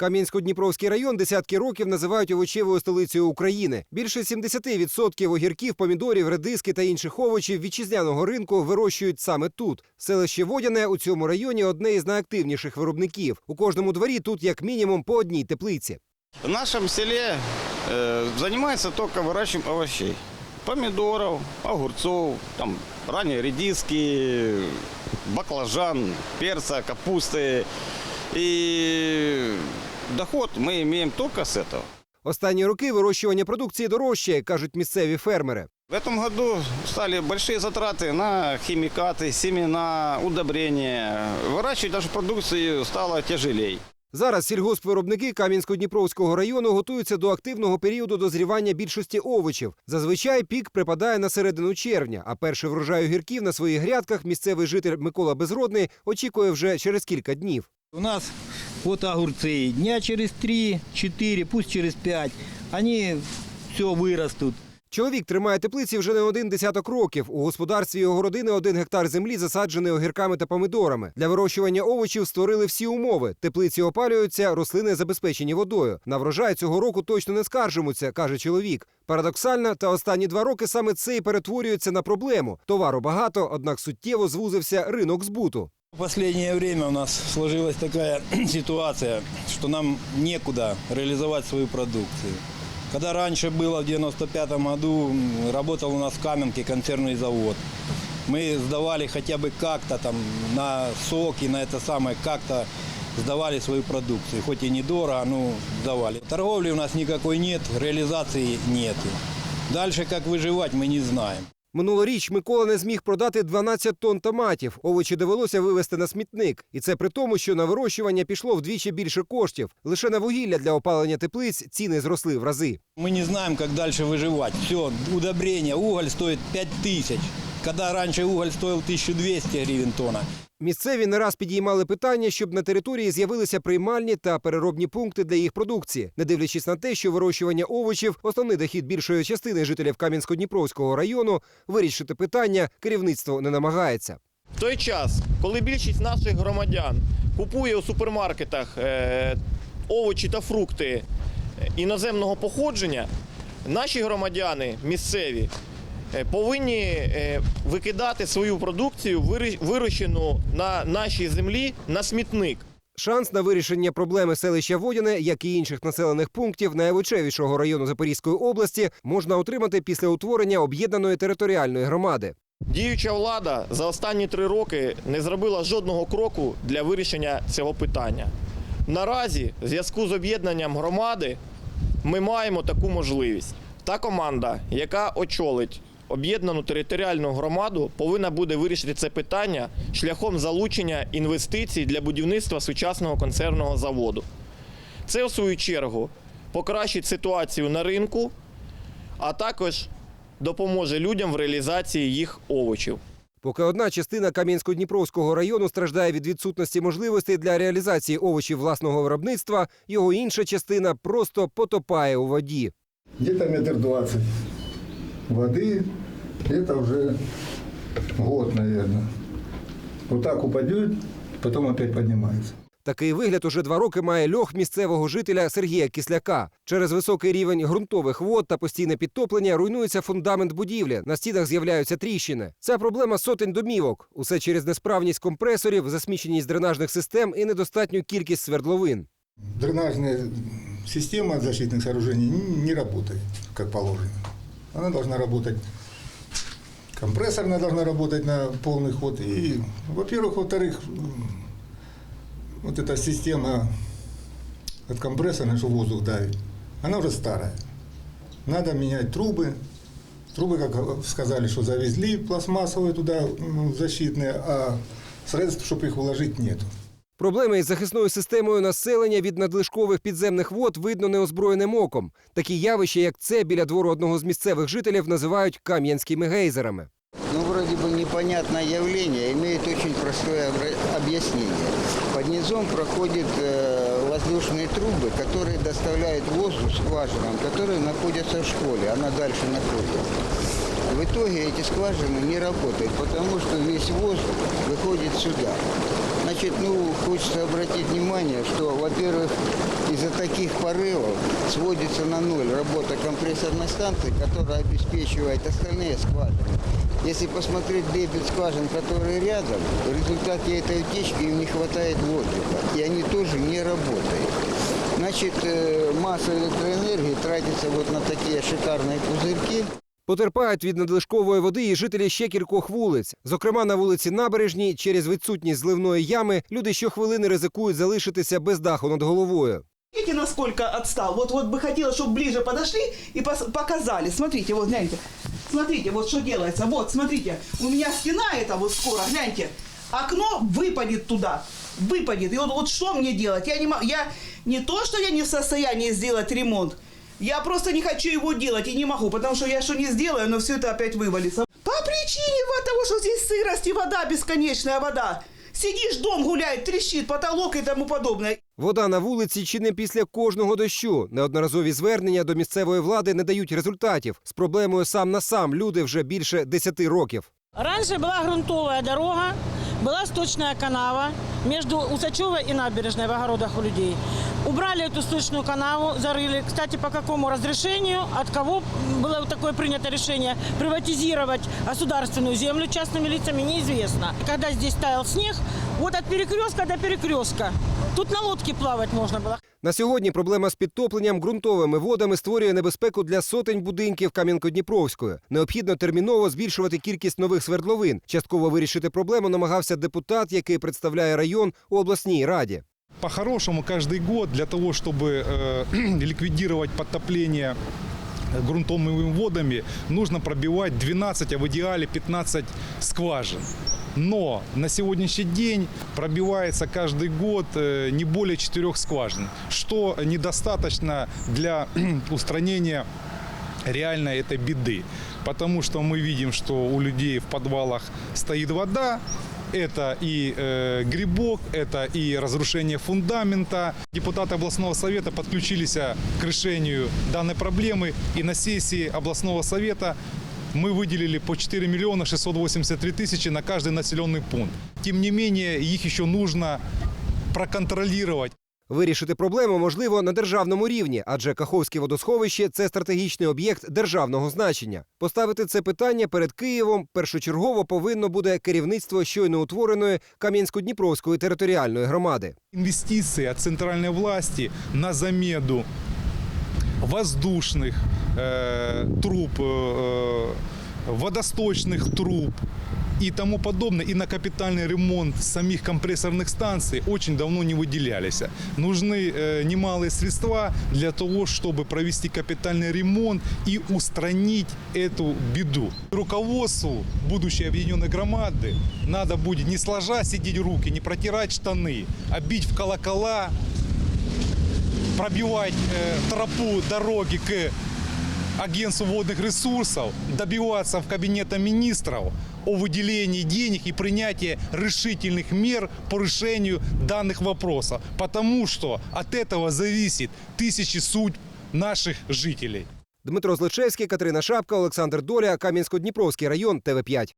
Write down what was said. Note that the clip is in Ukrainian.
Кам'янсько-Дніпровський район десятки років називають овочевою столицею України. Більше 70% огірків, помідорів, редиски та інших овочів вітчизняного ринку вирощують саме тут. Селище Водяне у цьому районі одне із найактивніших виробників. У кожному дворі тут як мінімум по одній теплиці. В нашем селе э, занимается только выращиванием овощей. Помидоров, огурцов, там ранние редиски, баклажан, перца, капусты. И доход мы имеем только с этого. Останні роки вирощування продукції дорожчає, кажуть місцеві фермери. В этом году стали большие затраты на химикаты, семена, удобрения. Выращивать даже продукцию стало тяжелее. Зараз сільгоспвиробники Кам'янсько-Дніпровського району готуються до активного періоду дозрівання більшості овочів. Зазвичай пік припадає на середину червня, а перший врожай огірків на своїх грядках місцевий житель Микола Безродний очікує вже через кілька днів. У нас вот огурцы. Дня через 3-4, пусть через 5, они все вырастут. Чоловік тримає теплиці вже не один десяток років. У господарстві його родини один гектар землі засаджений огірками та помидорами. Для вирощування овочів створили всі умови. Теплиці опалюються, рослини забезпечені водою. На врожай цього року точно не скаржимуться, каже чоловік. Парадоксально, та останні два роки саме це і перетворюється на проблему. Товару багато, однак суттєво звузився ринок збуту. Последнее время у нас сложилась такая ситуация, что нам некуда реализовать свою продукцию. Когда раньше было в 95 году, работал у нас в Каменке консервный завод. Мы сдавали хотя бы как-то там на соки, на это самое, как-то сдавали свою продукцию. Хоть и недорого, но сдавали. Торговли у нас никакой нет, реализации нет. Дальше как выживать мы не знаем. Минулоріч Микола не зміг продати 12 тонн томатів. Овочі довелося вивезти на смітник. І це при тому, що на вирощування пішло вдвічі більше коштів. Лише на вугілля для опалення теплиць ціни зросли в рази. Мы не знаем, как дальше выживать. Все, удобрение, уголь стоит 5 тысяч. Когда раньше уголь стоил 1200 гривен тонна. Місцеві не раз підіймали питання, щоб на території з'явилися приймальні та переробні пункти для їх продукції, не дивлячись на те, що вирощування овочів основний дохід більшої частини жителів Кам'янсько-Дніпровського району, вирішити питання керівництво не намагається. В той час, коли більшість наших громадян купує у супермаркетах е, овочі та фрукти іноземного походження, наші громадяни місцеві е, повинні е, викидати свою продукцію, вирощену на нашій землі, на смітник. Шанс на вирішення проблеми селища Водяне, як і інших населених пунктів найвичевішого району Запорізької області, можна отримати після утворення об'єднаної територіальної громади. Діюча влада за останні три роки не зробила жодного кроку для вирішення цього питання. Наразі, в зв'язку з об'єднанням громади, ми маємо таку можливість. Та команда, яка очолить об'єднану територіальну громаду, повинна буде вирішити це питання шляхом залучення інвестицій для будівництва сучасного консервного заводу. Це, у свою чергу, покращить ситуацію на ринку, а також допоможе людям в реалізації їх овочів. Поки одна частина Кам'янсько-Дніпровського району страждає від відсутності можливостей для реалізації овочів власного виробництва, його інша частина просто потопає у воді. Где-то метр двадцать воды. Это уже год, наверное. Вот так упадет, потом опять поднимается. Такий вигляд уже два роки має льох місцевого жителя Сергія Кисляка. Через високий рівень ґрунтових вод та постійне підтоплення руйнується фундамент будівлі. На стінах з'являються тріщини. Це проблема сотень домівок. Усе через несправність компресорів, засміченість дренажних систем і недостатню кількість свердловин. Дренажная система защитных сооружений не не работает, как положено. Она должна работать, компрессорная должна работать на полный ход. И, во-первых, во-вторых, вот эта система от компрессора, что воздух давит, она уже старая. Надо менять трубы. Трубы, как сказали, что завезли пластмассовые туда защитные, а средств, чтобы их вложить, нету. Проблеми із захисною системою населення від надлишкових підземних вод видно неозброєним оком. Такі явища, як це біля двору одного з місцевих жителів, називають кам'янськими гейзерами. Ну, вроде бы непонятное явление, имеет очень простое обра- объяснение. Под низом проходят э, воздушные трубы, которые доставляют воздух скважинам, которые находятся в школе, она дальше находится. В итоге эти скважины не работают, потому что весь воздух выходит сюда. Значит, ну, хочется обратить внимание, что, во-первых, из из-за таких порывов сводится на ноль работа компрессорной станции, которая обеспечивает остальные скважины. Если посмотреть дебет скважин, которые рядом, в результате этой утечки им не хватает воздуха, и они тоже не работают. Значит, э, масса электроэнергии тратится вот на такие шикарные пузырьки. Потерпають від надлишкової води і жителі ще кількох вулиць. Зокрема, на вулиці Набережній через відсутність зливної ями люди щохвилини ризикують залишитися без даху над головою. Видите, насколько отстал? Вот, вот бы хотела, чтобы ближе подошли и пос- показали. Смотрите, вот гляньте. Смотрите, вот что делается. Вот, смотрите. У меня стена эта вот скоро, гляньте. Окно выпадет туда. Выпадет. И вот, вот что мне делать? Я не, мо- я не то, что я не в состоянии сделать ремонт. Я просто не хочу его делать и не могу, потому что я что не сделаю, но все это опять вывалится. По причине вот того, что здесь сырость и вода, бесконечная вода. Сидишь, дом гуляет, трещит, потолок и тому подобное. Вода на вулиці чи не після кожного дощу. Неодноразові звернення до місцевої влади не дають результатів. З проблемою сам на сам люди вже більше 10 років. Раньше была грунтовая дорога, была сточная канава между Усачевой и набережной в огородах у людей. Убрали эту сточную канаву, зарыли. Кстати, по какому разрешению, от кого было такое принято решение приватизировать государственную землю частными лицами, неизвестно. Когда здесь таял снег, вот от перекрестка до перекрестка. Тут на лодке плавать можно было. На сьогодні проблема з підтопленням ґрунтовими водами створює небезпеку для сотень будинків Кам'янко-Дніпровської. Необхідно терміново збільшувати кількість нових свердловин. Частково вирішити проблему намагався депутат, який представляє район у обласній раді. По-хорошему, каждый год для того, чтобы э, ликвидировать подтопление грунтовыми водами, нужно пробивать 12, а в идеале 15 скважин. Но на сегодняшний день пробивается каждый год э, не более 4 скважин, что недостаточно для устранения реально этой беды. Потому что мы видим, что у людей в подвалах стоит вода, это и э, грибок, это и разрушение фундамента. Депутаты областного совета подключились а, к решению данной проблемы. И на сессии областного совета мы выделили по 4 миллиона 683 тысячи на каждый населенный пункт. Тем не менее, их еще нужно проконтролировать. Вирішити проблему можливо на державному рівні, адже Каховське водосховище це стратегічний об'єкт державного значення. Поставити це питання перед Києвом першочергово повинно буде керівництво щойно утвореної Кам'янсько-Дніпровської територіальної громади. инвестиции от центральной власти на замену воздушных э, труб, э, водосточных труб И тому подобное, и на капитальный ремонт самих компрессорных станций очень давно не выделялись. Нужны э, немалые средства для того, чтобы провести капитальный ремонт и устранить эту беду. Руководству будущей объединенной громады надо будет не сложа сидеть руки, не протирать штаны, а бить в колокола, пробивать э, тропу дороги к агентству водных ресурсов, добиваться в кабинета министров о выделении денег и принятии решительных мер по решению данных вопросов. Потому что от этого зависит тысячи судьб наших жителей. Дмитро Злочевський, Катерина Шапка, Олександр Доля, Кам'янсько-Дніпровський район, ТВ 5